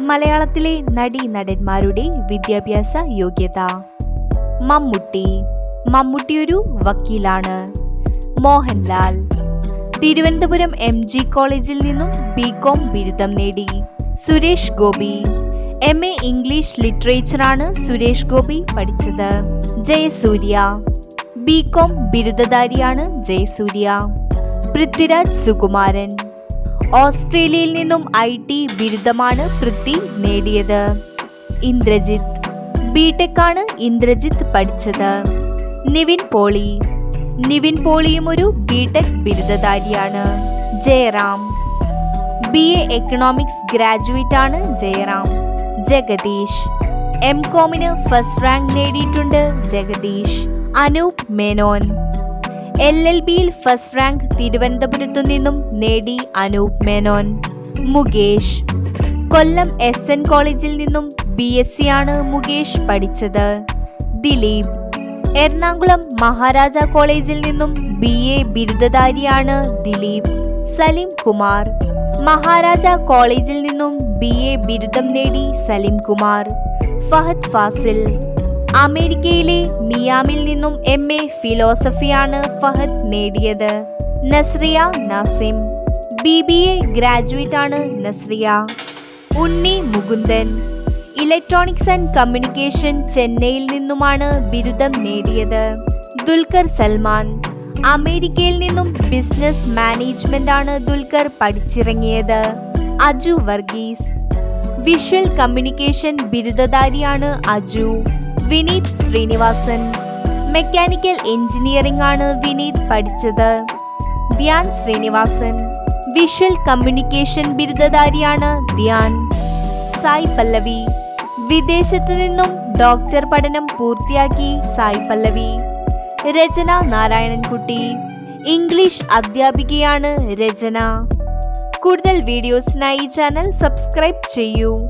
മലയാളത്തിലെ നടി നടന്മാരുടെ വിദ്യാഭ്യാസ യോഗ്യത. മമ്മൂട്ടി. മമ്മൂട്ടി ഒരു വക്കീലാണ്. മോഹൻലാൽ. തിരുവനന്തപുരം എം ജി കോളേജിൽ നിന്നും ബി കോം ബിരുദം നേടി. Suresh Gopi. M A English ലിറ്ററേച്ചറാണ് Suresh Gopi പഠിച്ചത്. ജയസൂര്യ. ബി കോം ബിരുദധാരിയാണ് ജയസൂര്യ. പൃഥ്വിരാജ് സുകുമാരൻ. ഓസ്ട്രേലിയയിൽ നിന്നും ഐ ടി ബിരുദമാണ് പൃഥ്വി നേടിയത്. ഇന്ദ്രജിത്ത്. ബിടെക് ആണ് ഇന്ദ്രജിത്ത് പഠിച്ചത്. നിവിൻ പോളി. നിവിൻ പോളിയും ഒരു B Tech ബിരുദധാരിയാണ്. Jayaram. B A economics graduate ആണ് ജയറാം. ജഗദീഷ്. എം കോമിന് ഫസ്റ്റ് റാങ്ക് നേടിയിട്ടുണ്ട് ജഗദീഷ്. അനൂപ് മേനോൻ. എൽ എൽ ബിയിൽ ഫസ്റ്റ് റാങ്ക് തിരുവനന്തപുരത്തു നിന്നും നേടി അനൂപ് മേനോൻ. മുകേഷ്. കൊല്ലം എസ് എൻ കോളേജിൽ നിന്നും ബി എസ് സി ആണ് മുകേഷ് പഠിച്ചത്. ദിലീപ്. എറണാകുളം മഹാരാജ കോളേജിൽ നിന്നും ബി എ ബിരുദധാരിയാണ് ദിലീപ്. സലീം കുമാർ. മഹാരാജ കോളേജിൽ നിന്നും ബി എ ബിരുദം നേടി സലീം കുമാർ. ഫഹദ് ഫാസിൽ. അമേരിക്കയിലെ മിയാമിൽ നിന്നും എം എ ഫിലോസഫിയാണ് ഫഹദ് നേടിയത്. Nazriya Nazim. B B A graduate ആണ് Nazriya. Unni Mukundan. Electronics and communication ചെന്നൈയിൽ നിന്നുമാണ് ബിരുദം നേടിയത്. ദുൽഖർ സൽമാൻ. അമേരിക്കയിൽ നിന്നും ബിസിനസ് മാനേജ്മെന്റ് ആണ് ദുൽഖർ പഠിച്ചിറങ്ങിയത്. അജു വർഗീസ്. വിഷ്വൽ കമ്മ്യൂണിക്കേഷൻ ബിരുദധാരിയാണ് അജു. വിനീത് ശ്രീനിവാസൻ. മെക്കാനിക്കൽ എഞ്ചിനീയറിംഗ് ആണ് വിനീത് പഠിച്ചത്. ധ്യാൻ ശ്രീനിവാസൻ. വിഷ്വൽ കമ്മ്യൂണിക്കേഷൻ ബിരുദധാരിയാണ് ധ്യാൻ. സായ് പല്ലവി. വിദേശത്തു നിന്നും ഡോക്ടർ പഠനം പൂർത്തിയാക്കി സായ് പല്ലവി. രചന നാരായണൻകുട്ടി. ഇംഗ്ലീഷ് അധ്യാപികയാണ് രചന. കൂടുതൽ വീഡിയോസിനായി ചാനൽ സബ്സ്ക്രൈബ് ചെയ്യൂ.